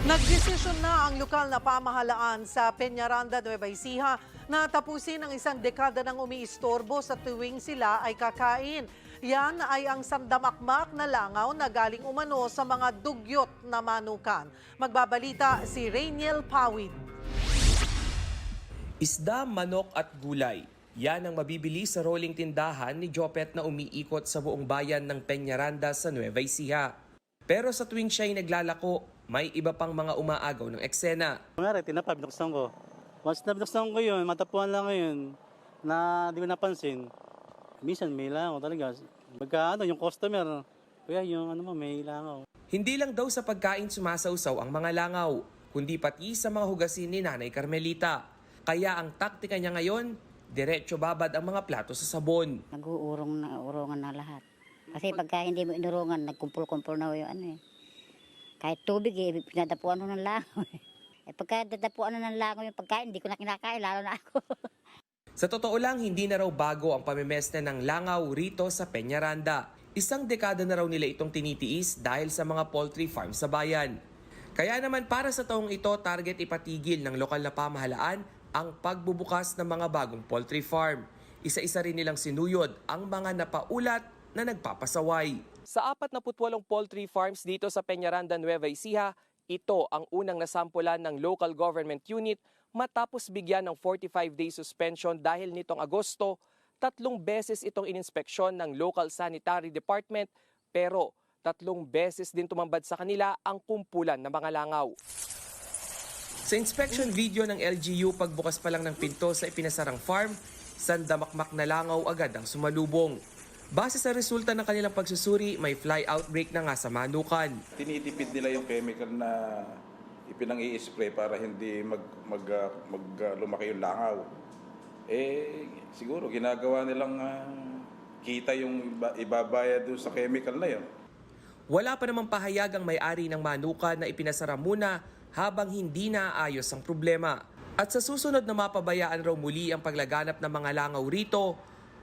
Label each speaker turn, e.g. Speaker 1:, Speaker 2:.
Speaker 1: Nagdesisyon na ang lokal na pamahalaan sa Peñaranda, Nueva Ecija na tapusin ang isang dekada ng umiistorbo sa tuwing sila ay kakain. Yan ay ang sandamakmak na langaw na galing umano sa mga dugyot na manukan. Magbabalita si Rainiel Pawid.
Speaker 2: Isda, manok at gulay. Yan ang mabibili sa rolling tindahan ni Jopet na umiikot sa buong bayan ng Peñaranda sa Nueva Ecija. Pero sa tuwing siya'y naglalako, may iba pang mga umaagaw ng eksena.
Speaker 3: Kunwari, tinapa, binuksan ko. Once na binuksan ko yun, matapuan lang ngayon, na di ko napansin. Minsan may langaw talaga. Pagka ano, yung customer, kuya, yung ano mo, may langaw.
Speaker 2: Hindi lang daw sa pagkain sumasawsaw ang mga langaw, kundi pati sa mga hugasin ni Nanay Carmelita. Kaya ang taktika niya ngayon, diretso babad ang mga plato sa sabon.
Speaker 4: Nag-uurong na, urungan na lahat. Kasi pagka hindi mo inurungan, nagkumpul-kumpul na yung ano eh. Kahit tubig eh, pinadapuan mo ng langaw eh. Pagka dadapuan na ng langaw yung pagkain, hindi ko na kinakain, lalo na ako.
Speaker 2: Sa totoo lang, hindi na raw bago ang pamimesna ng langaw rito sa Peñaranda. Isang dekada na raw nila itong tinitiis dahil sa mga poultry farm sa bayan. Kaya naman para sa taong ito, target ipatigil ng lokal na pamahalaan ang pagbubukas ng mga bagong poultry farm. Isa-isa rin nilang sinuyod ang mga napaulat na nagpapasaway. Sa 48 poultry farms dito sa Peñaranda, Nueva Ecija, ito ang unang nasampulan ng local government unit matapos bigyan ng 45-day suspension dahil nitong Agosto, tatlong beses itong ininspeksyon ng local sanitary department pero tatlong beses din tumambad sa kanila ang kumpulan ng mga langaw. Sa inspection video ng LGU, pagbukas pa lang ng pinto sa ipinasarang farm, sandamakmak na langaw agad ang sumalubong. Base sa resulta ng kanilang pagsusuri, may fly outbreak na nga sa manukan.
Speaker 5: tinitipid nila yung chemical na ipinang i-spray para hindi mag, mag, ah, mag ah, lumaki yung langaw. Eh, siguro ginagawa nilang ah, kita yung iba, ibabayad doon sa chemical na yun.
Speaker 2: Wala pa namang pahayag ang may-ari ng manukan na ipinasara muna habang hindi naayos ang problema. At sa susunod na mapabayaan raw muli ang paglaganap ng mga langaw rito,